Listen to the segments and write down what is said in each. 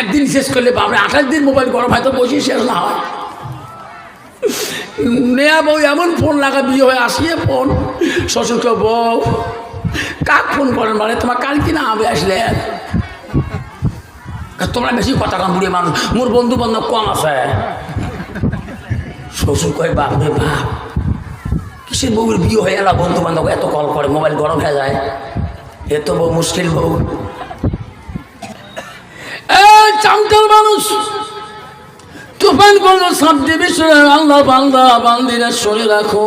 একদিন শেষ করলে বাপরে, আঠাশ দিন মোবাইল গরম হয়তো বসে শেষ না হয়। নেয়া বউ এমন ফোন লাগা বিয়ে হয়ে আসিয়ে ফোন। শ্বশুরকে বউ, কাক ফোন করেন মানে তোমার কাল কিনা আবে আসলে? তোমরা বেশি কথা কাম বুড়িয়ে মানুষ। মোর বন্ধু বান্ধব কম আছে। শ্বশুর কয় বাপ রে বাপ, কিসের বউর বিয়ে হয়ে গেল বন্ধু বান্ধব এত কল করে, মোবাইল গরম হয়ে যায়। এত বউ মুশকিল বউ। চামচাল মানুষ। তুফান করল সব দেবী আল্লাহ বান্দা, বান্দিরা শুনে রাখো।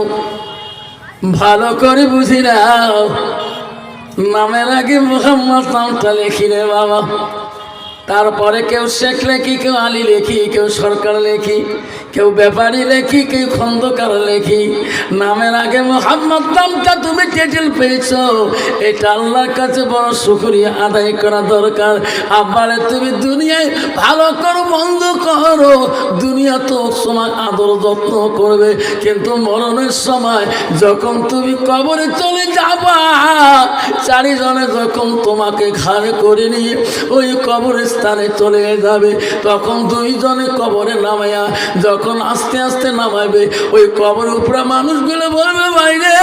ভালো করে বুঝি নামের আগে মোহাম্মদ নামটা লেখি রে বাবা। তারপরে কেউ শেখ লেখি, কেউ আলী লেখি, কেউ সরকার লেখি, কেউ ব্যাপারী লেখি, কেউ খন্দকার লেখি। নামের আগে মোহাম্মদ নামটা তুমি টেটেল পেয়েছ। এটা আল্লাহর কাছে বড় শুক্রিয়া আদায় করা দরকার। আবার তুমি দুনিয়ায় ভালো করো বন্ধ করো। দুনিয়া তো সময় আদর যত্ন করবে। কিন্তু মরণের সময় যখন তুমি কবরে চলে যাবা, চারিজনে যখন তোমাকে ঘাড়ে করে নিয়ে ওই কবরের স্থানে চলে যাবে তখন দুইজনে কবরে নামাইয়া যখন আস্তে আস্তে নামাবে ওই কবর উপরে মানুষগুলো বলবে বাইরে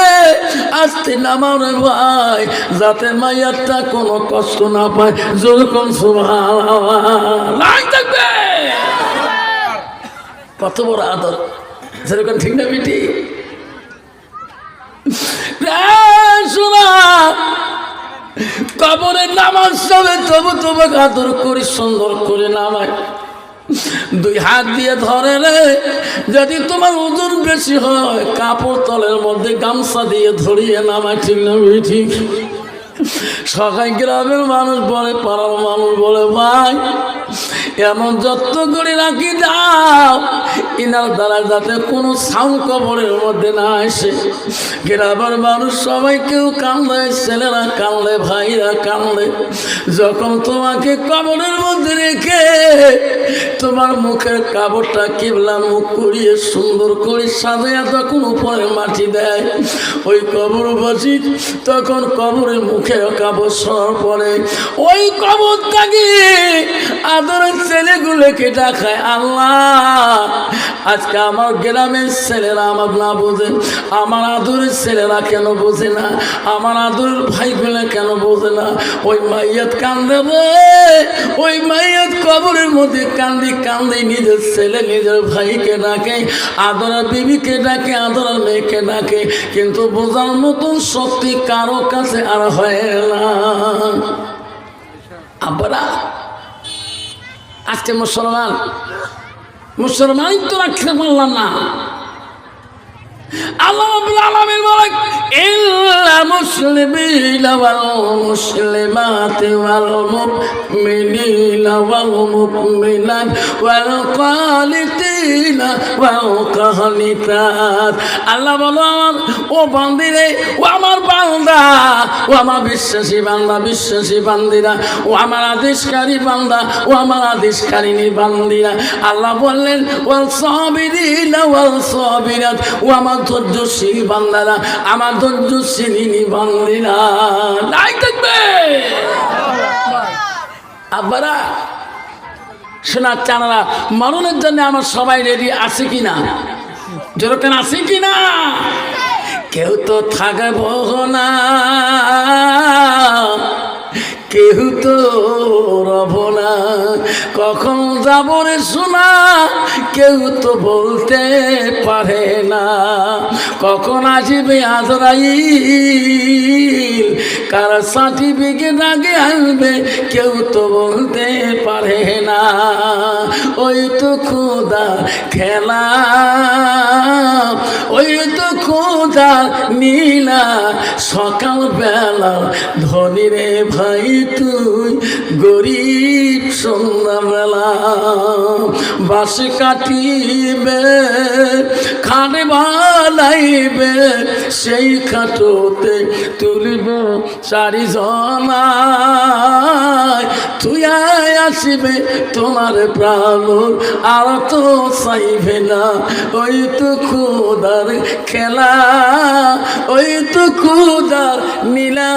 আস্তে নামাও রে ভাই যাতে মাইয়ারটা কোনো কষ্ট না পায়। যেরকম সুভাষ থাকবে। কত বড় আদর। যেরকম ঠিক না বিটি? শোনা কবরের নামাজ সবে তবু তোমাকে আদর করি, সুন্দর করে নামায়। দুই হাত দিয়ে ধরে রে, যদি তোমার ওজন বেশি হয়, কাপড় তলের মধ্যে গামছা দিয়ে ধরিয়ে নামায়, ঠিক না ঠিক? সবাই গ্রামের মানুষ বলে, পাড়ার মানুষ বলে, ভাই এমন যত্ন করে রাখি দাও। ইনার দ্বারা যাতে কোনো সাউন্ড কবরের মধ্যে না আসে। গ্রামের মানুষ সবাই কেউ কান্দে ছেলেরা কান্দে ভাইরা কান্দে যখন তোমাকে কবরের মধ্যে রেখে তোমার মুখের কাপড়টা কেবলা মুখ করিয়ে সুন্দর করে সাজাইয়া তখন উপরে মাটি দেয়। ওই কবর বসি তখন কবরের মুখে কাপড় সর পড়ে ওই কবরটাকে আদরের ছেলেগুলোকে ডাকায় আল্লাহ। আজকে আমার গ্রামের ছেলেরা আমার না বোঝে, আমার আদরের ছেলেরা কেন বোঝে না, আমার আদরের ভাইগুলো কেন বোঝে না? ওই মাইয়াত কান্দে ওই মাইয়াত কবরের মধ্যে কান্দি কান্দি নিজের ছেলে, নিজের ভাইকে ডাকে, আদরের বিবিকে ডাকে, আদরের মেয়েকে ডাকে, কিন্তু বোঝার মতন শক্তি কারও কাছে আর হয় না। আব্বারা আজকে মুসলমান। মুসলমান তো রাখতে পারলাম না। আল্লাহ রাব্বুল আলামিন বলেন, ইল্লা মুসলিমিনা ওয়াল মুসলিমাতি ও আমার বান্দা, ও আমার বিশ্বাসী বান্দা, বিশ্বাসী বান্দিরা, ও আমার আদেশকারী বান্দা, ও আমার আদেশকারিনী বান্দিরা। আল্লাহ বললেন, ওয়াল সাবিরিনা ওয়াল সাবিরাত, ও আমার ধৈর্যশীল বান্দারা আমার ধৈর্যশীলিনী বান্দিরা নাই থাকবে। আব্বারা শোনার চানারা, মরণের জন্য আমার সবাই রেডি আছে কি না যেরকম আছে কি না কেউ তো থাকব না। কেউ তো রব না কখন যাব রে শোনা কেউ তো বলতে পারে না। কখন আসবে আজরাইল? কার সার্টিফিকেট আগে আসবে কেউ তো বলতে পারে না। ওই তো খুদা খেলা, ওই তো খুদা নীলা। সকালবেলা ধনী রে ভাই তুই গরিব সন্ধ্যাবেলা বাসে কাটিবে খানে বালাইবে সেই খাটোতে তুলিব চারি জনায় তুই আসিবে তোমার প্রাণ, আর তো চাইবে না। ওই তো খুদার খেলা, ওই তো খুদার নীলা।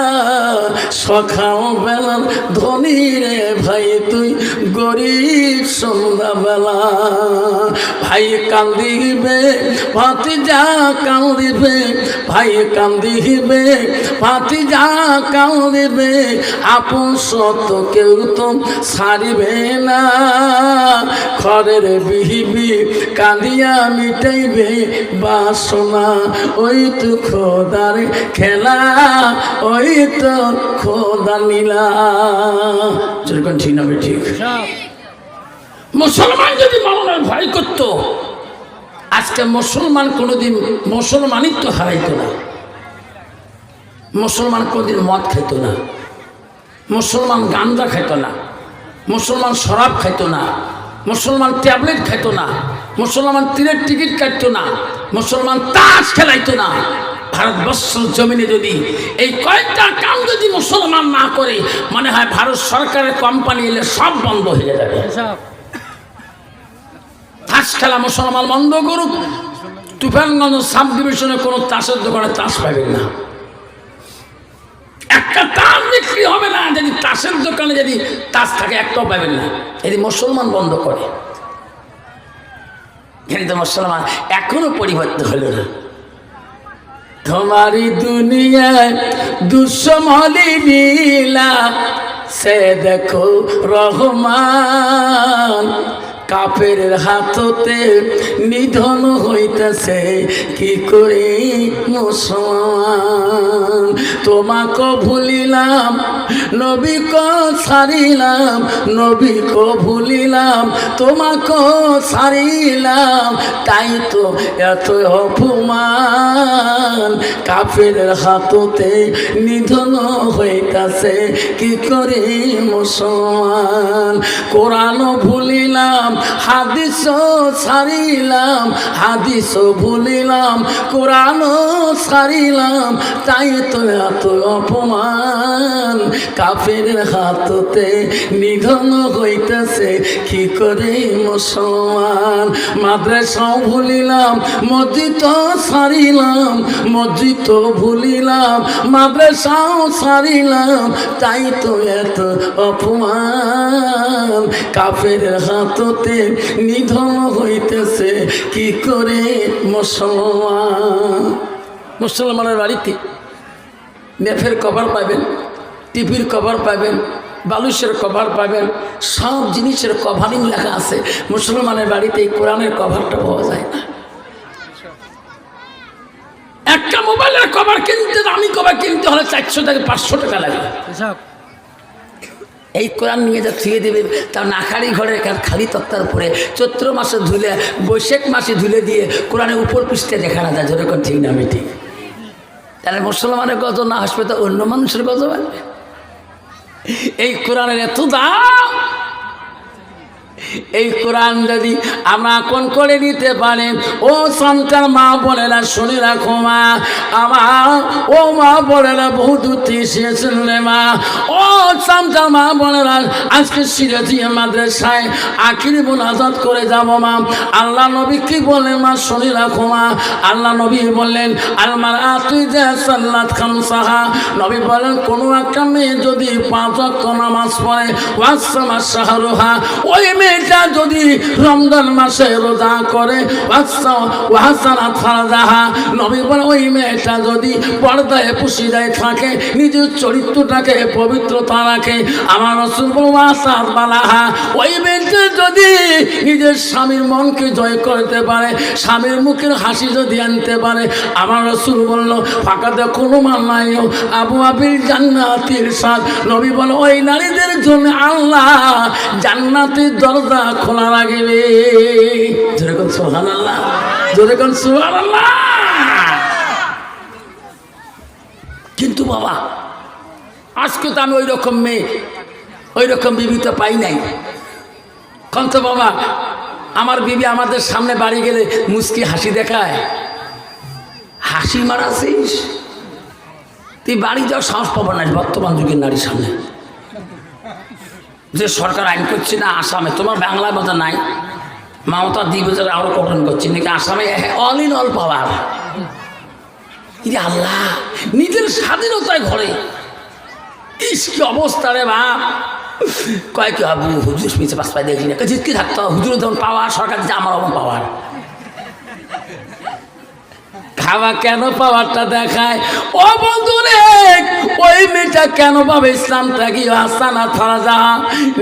সখাও বেলার ধনী রে ভাই, তুই গরিব সন্ধ্যাবেলা। ভাই কান্দিবে ভাতি যা কান্দিবে, ভাই কান্দিবে ভাতি যা কান্দিবে। আপন সত কেউ তো সারিবে না। খরের বিহিবি কাঁদিয়া মিটাইবে বাসনা। ওই তো খোদার খেলা, ওই তো খোদা নীলা। যেরকম ঠিক না ঠিক। মুসলমান যদি মামলার ভয় করতো আজকে মুসলমান কোনোদিন মুসলমানিত্ব হারাইতো না। মুসলমান কোনোদিন মদ খেত না। মুসলমান গাঞ্জা খেত না। মুসলমান শরাব খাইতো না। মুসলমান ট্যাবলেট খাইতো না। মুসলমান তীরের টিকিট কাটতো না। মুসলমান তাস খেলাইতো না। ভারতবর্ষ জমিনে যদি এই কয়েকটা কাম যদি মুসলমান না করে মনে হয় ভারত সরকারের কোম্পানি এলে সব বন্ধ হয়ে যাবে। তাস খেলা মুসলমান বন্ধ করুক। তুফানগঞ্জ সাব ডিভিশনে কোনো তাসের দোকানে তাস পাবেন না। একটা তাস বিক্রি হবে না যদি তাসের দোকানে যদি তাস থাকে একটাও পাবেন না। যদি মুসলমান বন্ধ করে। কিন্তু মুসলমান এখনও পরিবর্তন হলো না। তোমারি দুনিয়ায় দুঃসমলি নীলা সে দেখো রহমান। কাপের হাততে নিধন হইতেছে, কি করে মুসলমান? তোমাকে ভুলিলাম নবী ক ছাড়িলাম নবী ক ভুলিলাম, তোমাকে ছাড়িলাম, তাই তো এত অপমান। কাপের হাততে নিধন হইতাছে, কি করে মুসলমান? কোরআন ভুলিলাম হাদিস ছাড়িলাম হাদিস ভুলিলাম কোরআন ছাড়িলাম, তাই তো এত অপমান। কাফের হাততে নিধন হইতেছে, কি করে মুসলমান? মাদ্রাসাও ভুলিলাম মসজিদ ছাড়িলাম মসজিদ ভুলিলাম, মাদ্রাসাও ছাড়িলাম, তাই তো এত অপমান। কাফের হাততে নিধন হইতেছে, কি করে মুসলমান? মুসলমানের বাড়িতে নেফের কভার পাবেন, টিভির কভার পাবেন বালুসের কভার পাবেন, সব জিনিসের কভারিং লেখা আছে। মুসলমানের বাড়িতে এই কোরআনের কভারটা পাওয়া যায় না। একটা মোবাইলের কভার কিনতে, দামি কভার কিনতে হলে চারশো থেকে পাঁচশো টাকা লাগে। এই কোরআন নিয়ে যা থুয়ে দেবে, তার নাখারি ঘরে কার- খালি তক্তার উপরে, চৈত্র মাসে ধুলে, বৈশাখ মাসে ধুলে দিয়ে কোরআনের উপর পৃষ্ঠে দেখা না যায় যেরকম ঠিক না ঠিক। তাহলে মুসলমানের গজ না তো অন্য মানুষের গজ আসবে? এই কোরআনের এত দাম এই কোরআন যদি আমরা কোন করে নিতে পারে? ও সন্তান মা না শুনে রাখো মা। আমার ও মা না বহু দূর থেকে রে মা। ও সন্তান মা না আজকে সিরাজি মাদ্রাসায় আখির মোনাজাত করে যাব মা। আল্লাহ নবী কি বললেন মা? শুনে রাখো মা। আল্লাহ নবী বললেন আলমার আতুই যে সাল্লাত খান সাহা নবী বলেন, কোনো একটা মেয়ে যদি পাঁচ ওয়াক্ত নামাজ পড়ে ওয়াসমা শাহরুহা, ওই মেয়েটা যদি রমজান মাসে রোজা করে নবী বলে ওই মেয়েটা যদি পর্দায় পুশিদায় থাকে, নিজের চরিত্রটাকে পবিত্রতা রাখে, আমার রসুল ওই মেয়েটা যদি নিজের স্বামীর মনকে জয় করতে পারে, স্বামীর মুখের হাসি যদি আনতে পারে, আমার রসুল বলল ফাঁকাতে কোনো মান নাই আবু আবির জান্নাতির সাথ নবী বলে ওই নারীদের জন্য আল্লাহ জান্নাতের দরজা খোলা রাখবে যেরকম সোহান আল্লাহ যেরকম সোহান আল্লাহ কিন্তু বাবা, আজকে তো আমি ওই রকম মেয়ে ওই রকম বিবি তো পাই নাই। কন্ত বাবা, আমার বিবি আমাদের সামনে বাড়ি গেলে মুস্কি হাসি দেখায়। হাসি মারাছিস? তুই বাড়ি যাওয়ার সাহস পাবো না বর্তমান যুগের নারীর সামনে। যে সরকার আইন করছে না আসামে, তোমার বাংলার মতো নাই। মমতা দ্বীপের আরও কঠোর করছে, নাকি আসামে অল ইন অল পাওয়ার ইরে আল্লাহ, নিজের স্বাধীনতায় ঘরে। ইস কি অবস্থা রে বাপ। কয় কি আবু হুজুর পিছিয়ে পাশ পাই দেখলি না। জিতকে থাকতো হুজুর যেমন পাওয়ার সরকার দিতে আমার পাওয়ার খাওয়া কেন পাওয়ারটা দেখায়? ও বন্ধুরে ওই মেয়েটা কেন পাবে ইসলাম থাকি আসানা ফারাজা,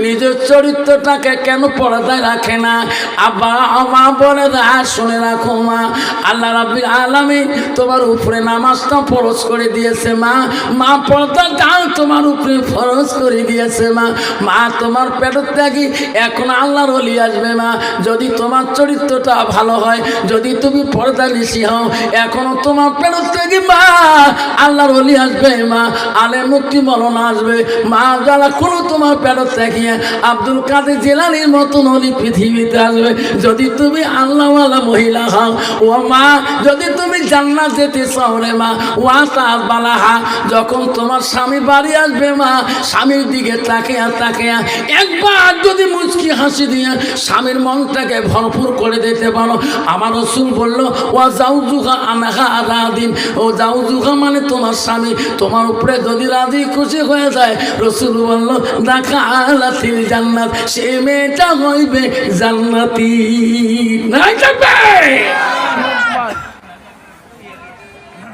নিজের চরিত্রটাকে কেন পর্দায় রাখে না? আব্বা মা বলে শুনে রাখো মা। আল্লাহ রাব্বিল আলামিন তোমার উপরে নামাজটা ফরজ করে দিয়েছে মা। মা পর্দা ডাল তোমার উপরে ফরজ করে দিয়েছে মা। মা, তোমার পেটের ত্যাগি এখন আল্লাহর অলি আসবে মা। যদি তোমার চরিত্রটা ভালো হয়, যদি তুমি পর্দা নিশি হও, এখনও তোমার পেটের থেকে মা? আল্লাহর অলি আসবে মা। আলে মুক্তি মরণ আসবে। মা, যারা কোনো তোমার পেটের থেকে আব্দুল কাদের জেলানির মতন অলি পৃথিবীতে আসবে। যদি তুমি আল্লাহওয়ালা মহিলা হও, ও মা, যদি তুমি জান্নাত যেতে চাও রে মা ওয়া তার বালাহা যখন তোমার স্বামী বাড়ি আসবে মা, স্বামীর দিকে তাকিয়া তাকিয়া একবার যদি মুচকি হাসি দিয়ে স্বামীর মনটাকে ভরপুর করে দিতে পারো। আমার রসুল বলল ও যাও জুহা মানে তোমার স্বামী। তোমার উপরে যদি রাজি খুশি হয়ে যায়, রসুল বলল, দেখা জান্নাত, সে মেয়েটা হইবে জান্নাতি।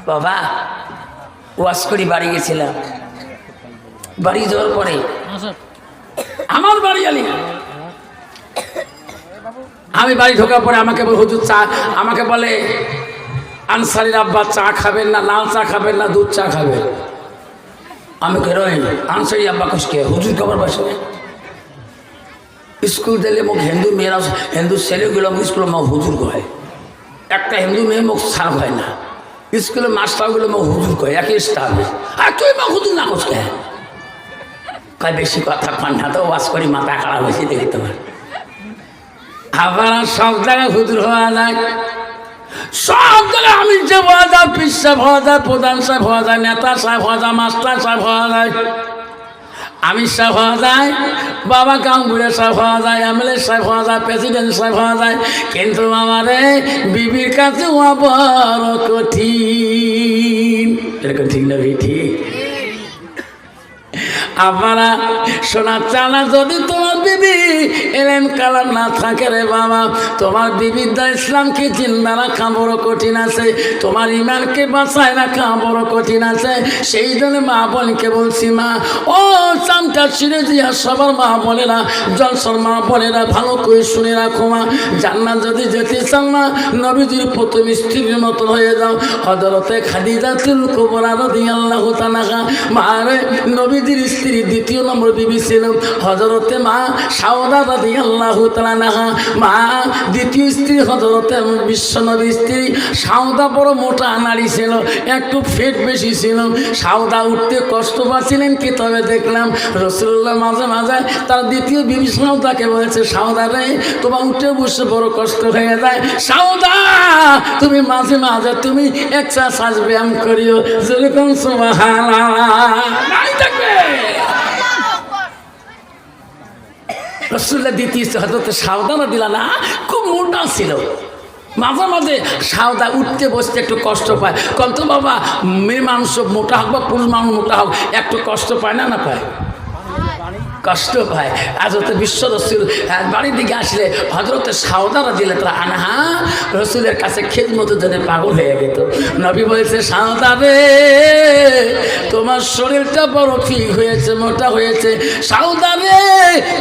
বাবা ওয়াশ করি বাড়ি গেছিলাম। বাড়ি যাওয়ার পরে আমার বাড়ি আলি আমি বাড়ি ঢোকার পরে আমাকে হুজুর চা আমাকে বলে আনসারির আব্বা চা খাবেন না, লাল চা খাবেন না, দুধ চা খাবেন? আমি কে রই আনসারি আব্বা কসকে হুজুর খবর বসে স্কুল দিলে মোক হিন্দু মেয়েরা, হিন্দু ছেলেগুলো মোক স্কুলে মোক হুজুর কয়। একটা হিন্দু মেয়ে মোক সার হয় না। স্কুলে মাস্টারগুলো মোক হুজুর কয়, একই স্টাফ। আর তুই মা হুজুর না কসকে কয়, বেশি কথা পান্না তো ওয়াশ করি, মাথা খারাপ হয়েছে দেখি তোমার। আবার সব জায়গায় হুজুর হওয়া যায়। সব আমি যে হওয়া যায় যায়, প্রধান সাহেব হওয়া যায়, নেতা সাহেব হওয়া যায়, মাস্টার সাহেব হওয়া যায়, আমির সাহেব হওয়া যায়, বাবা গাঙ্গুরের সাহেব হওয়া যায়, এমএলএ সাহেব হওয়া যায়, প্রেসিডেন্ট সাহেব হওয়া যায়, কিন্তু আমারে বিবির কাছে বড় কঠিন। এরকম ঠিক না ঠিক? আপনারা সোনার চালা যদি তোমার বিবি, এলেন কালার না থাকে রে বাবা। তোমার বিবির দা ইসলামকে জিন্দা রাখা বড় কঠিন আছে। তোমার ইমানকে বাঁচায় রাখা বড় কঠিন আছে। সেই জন্য মা বোনকে বলছি, মা, ও চামটা ছিঁড়ে দিয়া সবার মা বলেরা জলসর মা বলেরা ভালো করে শুনে রাখো মা। জান্নাত যদি যেতে চাও না নবীজির প্রথম স্ত্রীর মতন হয়ে যাও। হজরতে খাদিজা তুল কুবরা রদি আল্লাহ তানাকা মারে নবীজির স্ত্রী দ্বিতীয় নম্বর বিবি ছিল হজরতে মা সাওদা রাদি আল্লাহ তালানাহা মা দ্বিতীয় স্ত্রী হজরতে বিশ্বনবী স্ত্রী। সাওদা বড় মোটা নারী ছিল, একটু ফেট বেশি ছিল। সাওদা উঠতে কষ্ট পাচ্ছিলেন কি তবে দেখলাম রসুল্লাহ মাঝে মাঝে তার দ্বিতীয় বিবি সাওদাকে বলেছে, সাওদা রে, তোমার উঠে বসে বড় কষ্ট হয়ে যায়। সাওদা, তুমি মাঝে মাঝে তুমি এক্সারসাইজ ব্যায়াম করিও। যেরকম সুবহানাল্লাহ থাকবে রসুল্লাহ দ্বিতীয় হজরত সাবধানও দিলা না খুব মোটা ছিল। মাঝে মাঝে সাওদা উঠতে বসতে একটু কষ্ট পায়। কত বাবা, মেয়ে মানুষ মোটা হোক বা পুরুষ মানুষ মোটা হোক, একটু কষ্ট পায় না না পায়? কষ্ট পায়। আজ হতে বিশ্ব রসুল বাড়ির দিকে আসলে হজরতে সাউদারা দিলে তারা আনহা রসুলের কাছে খেত মতো জন্য পাগল হয়ে গেত নবী বলছে সাউদা রে তোমার শরীরটা বড় ঠিক হয়েছে, মোটা হয়েছে। সাউদা রে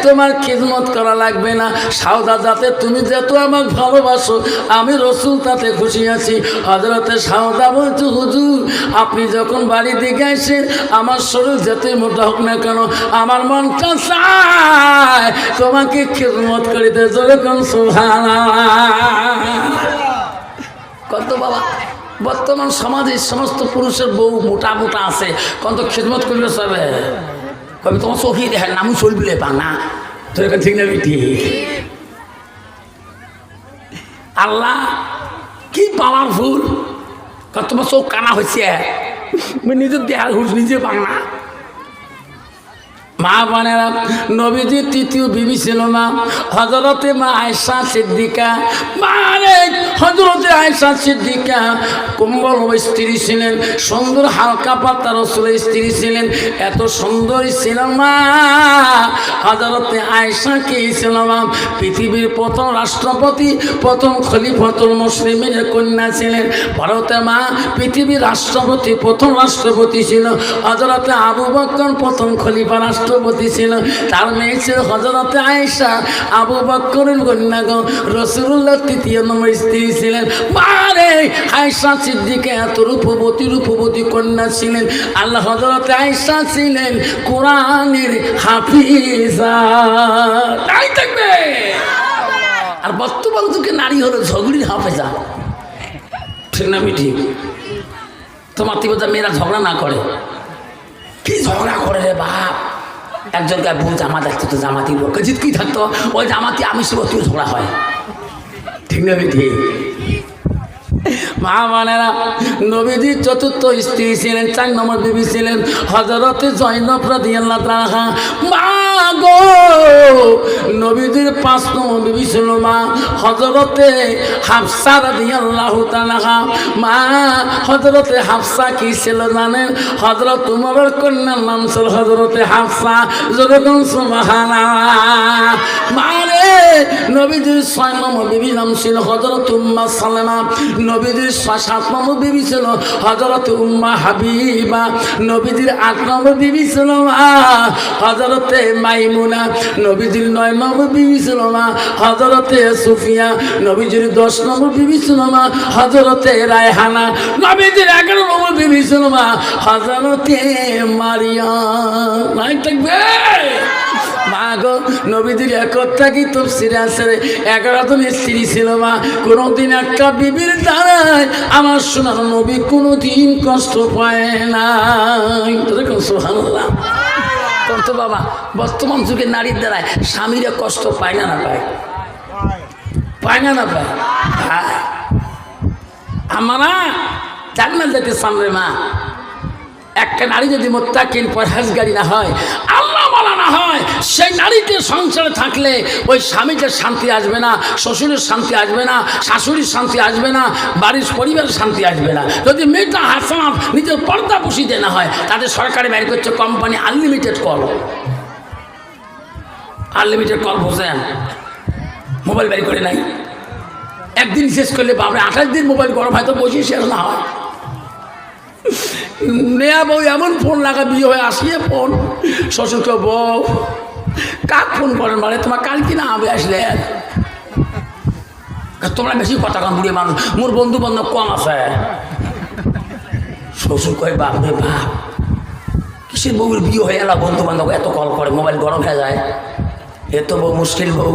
তোমার খিদমত করা লাগবে না। সাউদা যাতে তুমি যেত আমাকে ভালোবাসো, আমি রসুল তাতে খুশি আছি। হজরতে সাউদা বলছো, হুজুর, আপনি যখন বাড়ি দিকে আসেন, আমার শরীর যতই মোটা হোক না কেন, আমার মনটা চায় তোমাকে খিদমত করিতে যেরকম সুহানা কত বাবা বর্তমান সমাজে সমস্ত পুরুষের বউ মোটা মোটা আছে কত খিদমত করলে সবে। কবি তোমার চোখেই দেখেন না, আমি চলবিলে পা না। তোর এখন ঠিক না ঠিক। আল্লাহ কি পাওয়ারফুল তোমার চোখ কানা হয়েছে নিজের দেহার হুশ নিজে পাং না। মা বোনেরা, নবীজির তৃতীয় বিবি ছিল মা হজরতে মা আয়সা সিদ্দিকা। মানে হজরতে আয়সা সিদ্দিকা। কুম্বল স্ত্রী ছিলেন, সুন্দর হালকা পাতা রসুলের স্ত্রী ছিলেন, এত সুন্দর ছিল মা। হজরতে আয়সা কে ছিল মা? পৃথিবীর প্রথম রাষ্ট্রপতি, প্রথম খলিফতুল মুসলিমের কন্যা ছিলেন। ভারতে মা, পৃথিবীর রাষ্ট্রপতি, প্রথম রাষ্ট্রপতি ছিল। হজরতে আবু বক্কর প্রথম খলিফা রাষ্ট্রপতি ছিল। তার মেয়ে ছিল হজরতে আয়েশা। আবু বক্করের কন্যা গো। রসুল্লাহ তৃতীয় নম্বর স্ত্রী ছিলেন। মারে আয়েশা সিদ্দিকে এত রূপবতী রূপবতী কন্যা ছিলেন। আল্লাহ হজরতে আয়েশা ছিলেন কোরআনের হাফিজা। তাই থাকবে! আর বর্তমান যুগে নারী হলো ঝগড়ির হাফেজা। ঠিক না মিঠি তোমার তিবতা মেয়েরা ঝগড়া না করে। কি ঝগড়া করে রে বাপ? একজনকে ভুল জামা দেখতো, তো জামাতি জিত কি থাকতো? ওই জামাতি আমি সব তুই ঝোড়া হয়। ঠিক না মিঠি মা মানেরা। নবীজির চতুর্থ স্ত্রী ছিলেন, চার নম্বর বিবি ছিলেন হজরতে জৈনব রাদিয়াল্লাহু মা গো! নবীজির পাঁচ নম্বর বিবি ছিল মা হজরতে হাফসা রাদিয়াল্লাহু তাআলা মা হজরতে হাফসা কি ছিল জানেন? হজরত উমরের কন্যার নাম ছিল হজরতে হাফসা। যেরকম সুবহানাল্লাহ। মারে নবীজির ছয় নম্বর বিবি নাম ছিল হজরত উম্মা সালেমা। নবীজির সাত নম্বর বিবি ছিল হজরত উম্মা হাবিবা। নবীজির আট নম্বর বিবি ছিল মা হজরতে মাইমুনা। নবীজির নয় নম্বর বিবি ছিল মা হজরতে সুফিয়া। নবীজির দশ নম্বর বিবি ছিল মা হজরতে রায়হানা। নবীজির এগারো নম্বর বিবি ছিল মা হজরতে মারিয়া। নাই থাকবে? মা গো নবীদের একতা কি তফসিরে আছে এগারো জন স্ত্রী ছিল মা, কোনোদিন একটা বিবির দ্বারায় আমার সোনার নবী কোনোদিন কষ্ট পায় না দেখুন তখন তো বাবা, বর্তমান যুগে নারীর দ্বারায় স্বামীরা কষ্ট পায় না না পায়? পায় না না পায়? আমরা জান্নাত যেতে সামনে মা। একটা নারী যদি মোত্তাকিন পরহেজগারি না হয়, আল্লাহ মালা না হয়, সেই নারীতে সংসারে থাকলে ওই স্বামীদের শান্তি আসবে না, শ্বশুরের শান্তি আসবে না, শাশুড়ির শান্তি আসবে না, বাড়ির পরিবারের শান্তি আসবে না। যদি মেয়েটা হাসানাত নিজের পর্দা বসিতে না হয়, তাদের সরকারি বাইর করছে company unlimited call unlimited call বসেন মোবাইল বের করে নাই। একদিন শেষ করলে বাপরে, আঠাশ দিন মোবাইল গরম হয়তো বসে শেষ না হয়। নেয়া বউ এমন ফোন লাগা, বিয়ে হয়ে আসিয়ে ফোন। শ্বশুরকে বউ, কাক ফোন করেন মানে তোমার কাল কিনা আমি আসলে? তোমরা বেশি কথা কম বুড়িয়ে মানুষ। মোর বন্ধু বান্ধব কম আছে। শ্বশুর কয়, বাপ রে বাপ, কিসের বউর বিয়ে হয়ে এলা বন্ধু বান্ধব এত কল করে, মোবাইল গরম হয়ে যায়। এ তো বউ মুশকিল বউ।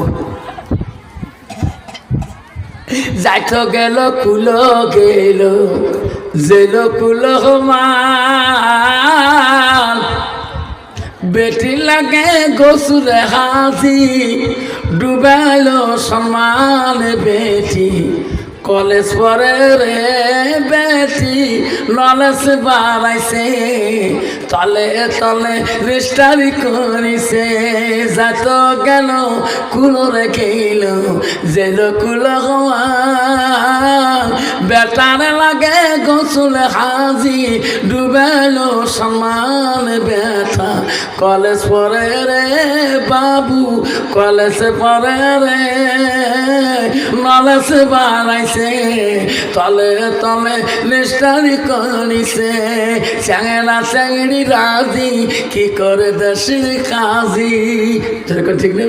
যাইত গেল, কুলো গেল জেল কুলো মান বেটি লাগে গোসুরে হাসি, ডুবাইল সমান বেটি। কলেজ পরে রে বেটি, নলেজ বাড়াইছে, তলে তলে রেস্টারি করিছে। যাত গেল, কুলো রেখেইল জেল কুলো বেটারে লাগে গোসলে হাজি, ডুবেল সমান বেটা কলেজ পরে রে বাবু, কলেজ পরে রে। নলেজ বাড়াইছে, তলে তলে নিষ্ঠারি করিছে। চ্যাংরা চ্যাংড়ি রাজি, কি করে দেশের কাজী? ঠিক নেই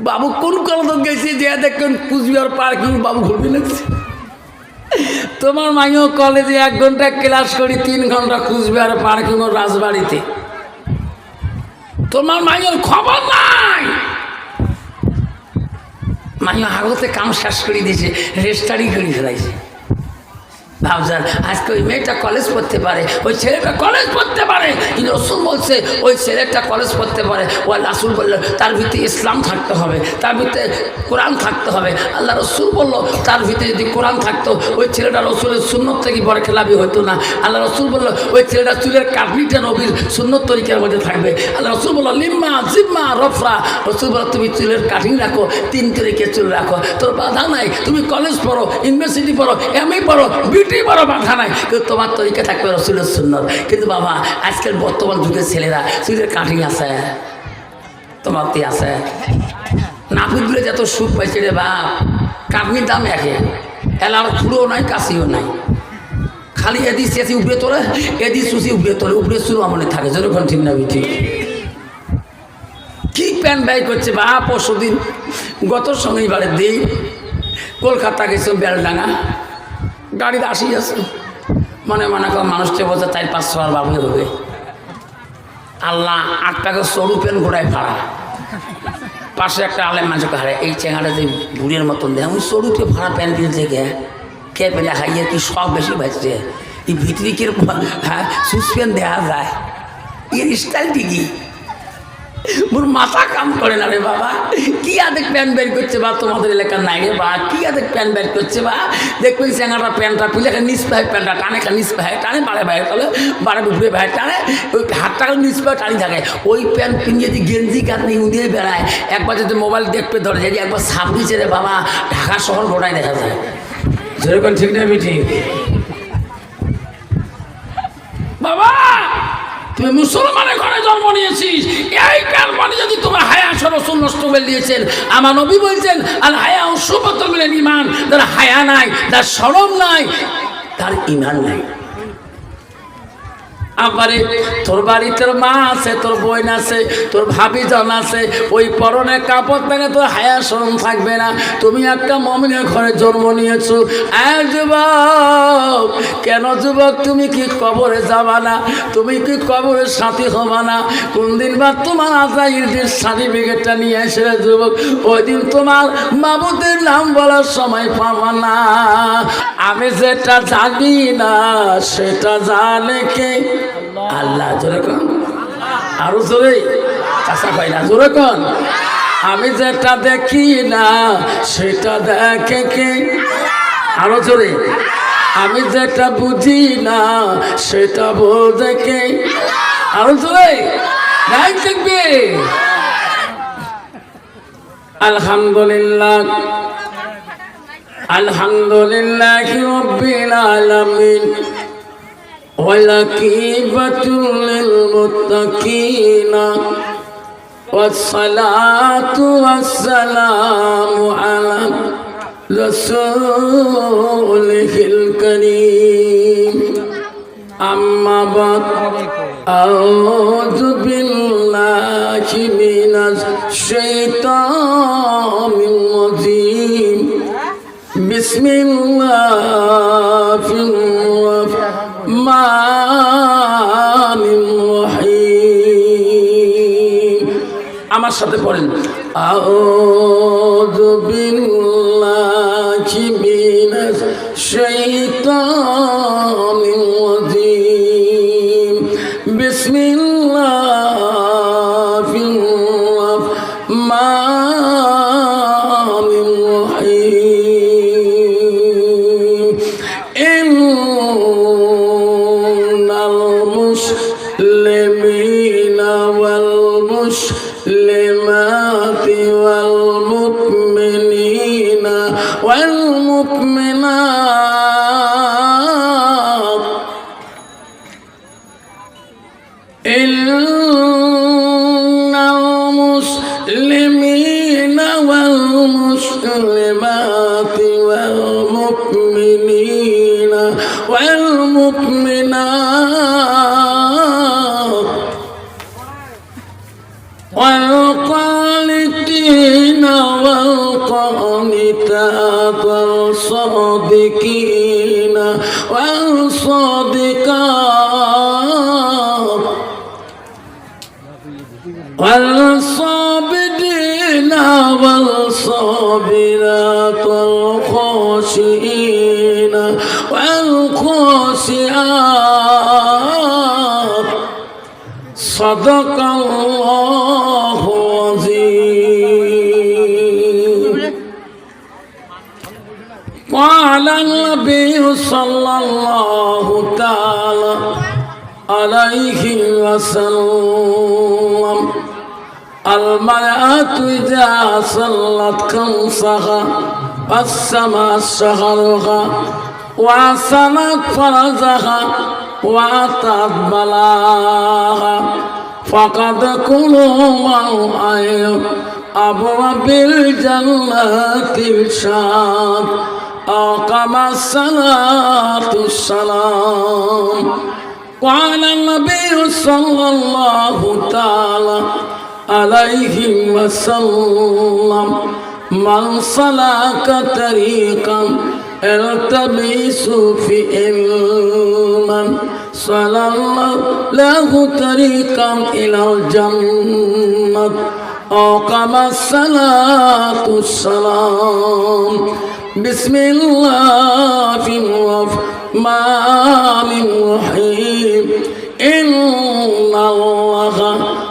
বাবু কোন কলেজ গেছি যে দেখেন কুচবিহার পার্কিং বাবু ঘুরবে লাগছে তোমার মাইও কলেজে এক ঘণ্টা ক্লাস করি, তিন ঘণ্টা কুচবিহার পার্কিং ও রাজবাড়িতে। তোমার মাইয়ের খবর নাই! মাইও আগতে কাম শেষ করে দিয়েছে রেস্টারি করে ফেলাইছে। ভাবছেন, আজকে ওই মেয়েটা কলেজ পড়তে পারে, ওই ছেলেটা কলেজ পড়তে পারে। কিন্তু রসুল বলছে, ওই ছেলেটা কলেজ পড়তে পারে। ও রাসুল বলল, তার ভিতরে ইসলাম থাকতে হবে, তার ভিতরে কোরআন থাকতে হবে। আল্লাহ রসুল বলল, তার ভিতরে যদি কোরআন থাকতো, ওই ছেলেটা রসুলের সুন্নত থেকে বড় খেলাপি হতো না। আল্লাহ রসুল বলল, ওই ছেলেটা চুলের কাটনিটা নবীর সুন্নত তরিকার মধ্যে থাকবে। আল্লাহ রসুল বলল, লিম্মা, জিম্মা, রফরা। রসুল বলল, তুমি চুলের কাটিং রাখো, তিন তরিকে চুল রাখো। তোর বাধা নাই, তুমি কলেজ পড়ো ইউনিভার্সিটি পড়ো এমএ পড়ো বিউটি পড়ো বাধা নাই। কিন্তু তোমার তরিকা থাকবে রসুলের সুন্নত। কিন্তু বাবা, আজকের বর্তমান যুগের ছেলেরা চুলের কাঠি আছে তোমার তে আছে নাপিতগুলো যত সুখ পাইছে রে বাপ কাটনির দাম একে। এলার খুঁড়ো নাই, কাশিও নাই। খালি এদি চেঁচি উপরে তোলে এদি সুসি উপরে তোলে উপরে শুরু আমনে থাকে যতক্ষণ ঠিক না ঠিক কি প্যান্ট ব্যয় করছে বা পরশু দিন গত শনিবারে দিই, কলকাতা গেছে বেলডাঙ্গা। গাড়িতে আসি আছে। মনে মনে কর মানুষটা বলছে চার পাঁচশো আর বাবু হবে আল্লাহ আট টাকা সরু প্যান্ট ঘোড়ায় ভাড়া পাশে একটা আলেম মাঝে হারে এই চেঙ্গাটা যে বুড়ির মতন দেয় আমি সরুতে ভাড়া প্যান্ট কিনছে কে কে পেলে হাইয়ে কি সব বেশি বাজছে। এই ভিতরে কীরকম হ্যাঁ সুসপেন দেওয়া যায়। এর স্টাইল ঠিকই মোর মাথা কাম করে না রে বাবা। কি আদেক প্যান্ট বের করছে বা তোমাদের এলাকার নাই রে বা? কি আদেক প্যান্ট বের করছে বা? দেখবেন স্যাঙ্গাটা প্যান্টটা পিলে নিচ পায় প্যান্টটা টানে খা নিচ পায় টানে বাড়ে বাইরে তাহলে বাড়ে উপরে বাইরে টানে ওই হাতটাকে নিচ পায়ে টানি থাকে। ওই প্যান্ট পিনিয়ে যদি গেঞ্জি কাটনি উদিয়ে বেড়ায় একবার যদি মোবাইল দেখবে ধরে যদি একবার সাপ দিচ্ছে রে বাবা ঢাকা শহর গোটায় দেখা যায়। যেরকম ঠিক না ঠিক বাবা! তুমি মুসলমানের ঘরে জন্ম নিয়েছিস। এই মানে যদি তোমার হায়া সরসুল নষ্ট করে দিয়েছেন, আমার নবী বলছেন আর হায়া সুপত মিলেন ইমান তার হায়া নাই, তার সরম নাই, তার ইমান নাই। আবারে তোর বাড়ি তোর মা আছে, তোর বোন আছে, তোর ভাবি জন আছে, ওই পরনে কাপড় পেনে তোর হায়া শরম থাকবে না। তুমি একটা মমিনের ঘরে জন্ম নিয়েছো। আর যুবক, কেন যুবক, তুমি কি কবরে যাবা না? তুমি কি কবরের সাথী হবা না? কোন দিন বা তোমার আজাইদের সার্টিফিকেটটা নিয়ে এসে যুবক ওই দিন তোমার মাবুদের নাম বলার সময় পাবা না। আমি যেটা জানি না, সেটা জানে কে? আল্লাহ, জোরে কন। আরও জোরে। চাষা কয় না, জোরে কন। আমি যেটা দেখি না, সেটা দেখে কে? আরও জোরে। আমি যেটা বুঝি না, সেটা বোঝে কে? আরও জোরে। নাই দেখবে আলহামদুলিল্লাহ। আলহামদুলিল্লাহ রব্বিল আলামিন। ولكيبة للمتقين والصلاة والسلام على رسوله الكريم أما بعد أعوذ بالله من الشيطان الرجيم بسم الله الرحمن الرحيم আমার সাথে পড়েন। আউযু বিল্লাহি মিনাশ শাইতানির والمؤمنين والمؤمنات والقانتين والقانتات والصادقين والصادقات والصابرين والصابرات والخاشعين والخاشعات الخاسئات صدق الله العظيم قال النبي صلى الله تعالى عليه وسلم المرأة إذا صلت خمسها قسم شهرها وصلت فرزها وأتت بلاها فقد كلوا من أبواب الجنة الشام أقام الصلاة السلام قال النبي صلى الله تعالى عليه وسلم. من سلك طريقا التمس في علما صلى الله له طريقا إلى الجنة. أقام الصلاة السلام بسم الله الرحمن الرحيم. إن الله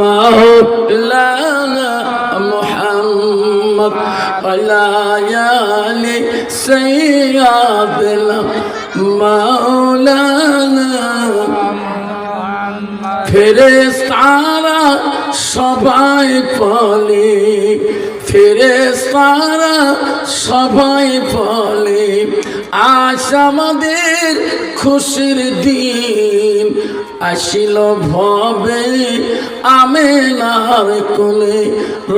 مولانا محمد ولا يالي سيدنا مولانا ফেরেস্তারা সবাই বলে ফেরেস্তারা সবাই বলে আশ আমাদের খুশির দিন আসিল ভবে আমে নার কোলে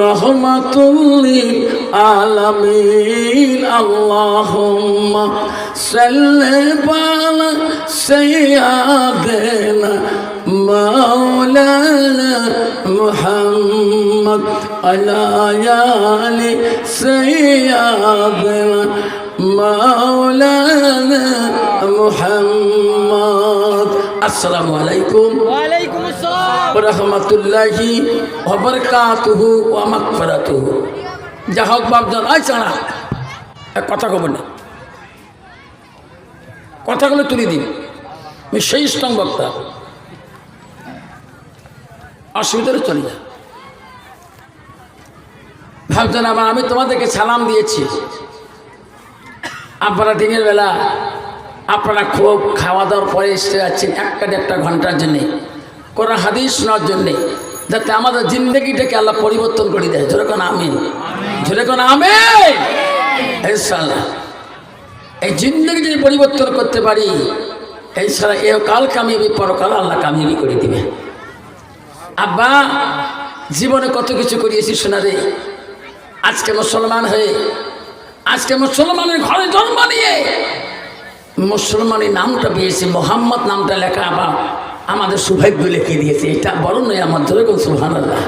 রহমাতুল্লিল আলামিন। আল্লাহুম্মা সাল্লি আলা সাইয়্যিদিনা মাওলানা মুহাম্মদ আলা আলি মাওলানা মুহাম্মদ। আসসালামু আলাইকুম। ওয়ালাইকুম আসসালাম। ওয়া রাহমাতুল্লাহি ওয়া বারাকাতুহু ওয়া মাগফিরাতুহু। যা হোক বাপদান আই চাঁড়া এক কথা কব না। কথাগুলো তুলে দিন। আমি সেই স্তম্ভ বক্তা। অসুবিধারে চলে যা। ভাবছেন আবার আমি তোমাদেরকে সালাম দিয়েছি। আপনারা দিনের বেলা আপনারা খুব খাওয়া দাওয়ার পরে এসে যাচ্ছেন একটা দেড়টা ঘণ্টার জন্যে কোনো হাদিস শোনার জন্যে যাতে আমাদের জিন্দগিটাকে আল্লাহ পরিবর্তন করে দেয়। যেরকম আমিন? যেরকম আমি ইনশাল্লাহ এই জিন্দগি যদি পরিবর্তন করতে পারি এই সারা এ কাল কামিয়াবি পরকাল আল্লাহ কামিয়াবি করে দিবে। আব্বা জীবনে কত কিছু করিয়েছি শোনা রে। আজকে মুসলমান হয়ে আজকে মুসলমানের ঘরে জন্ম নিয়ে মুসলমানের নামটা পেয়েছে, মোহাম্মদ নামটা লেখা আবার আমাদের সৌভাগ্য লিখে দিয়েছে। এটা বড় নয়, আমার ধরে কোন সুহান আল্লাহ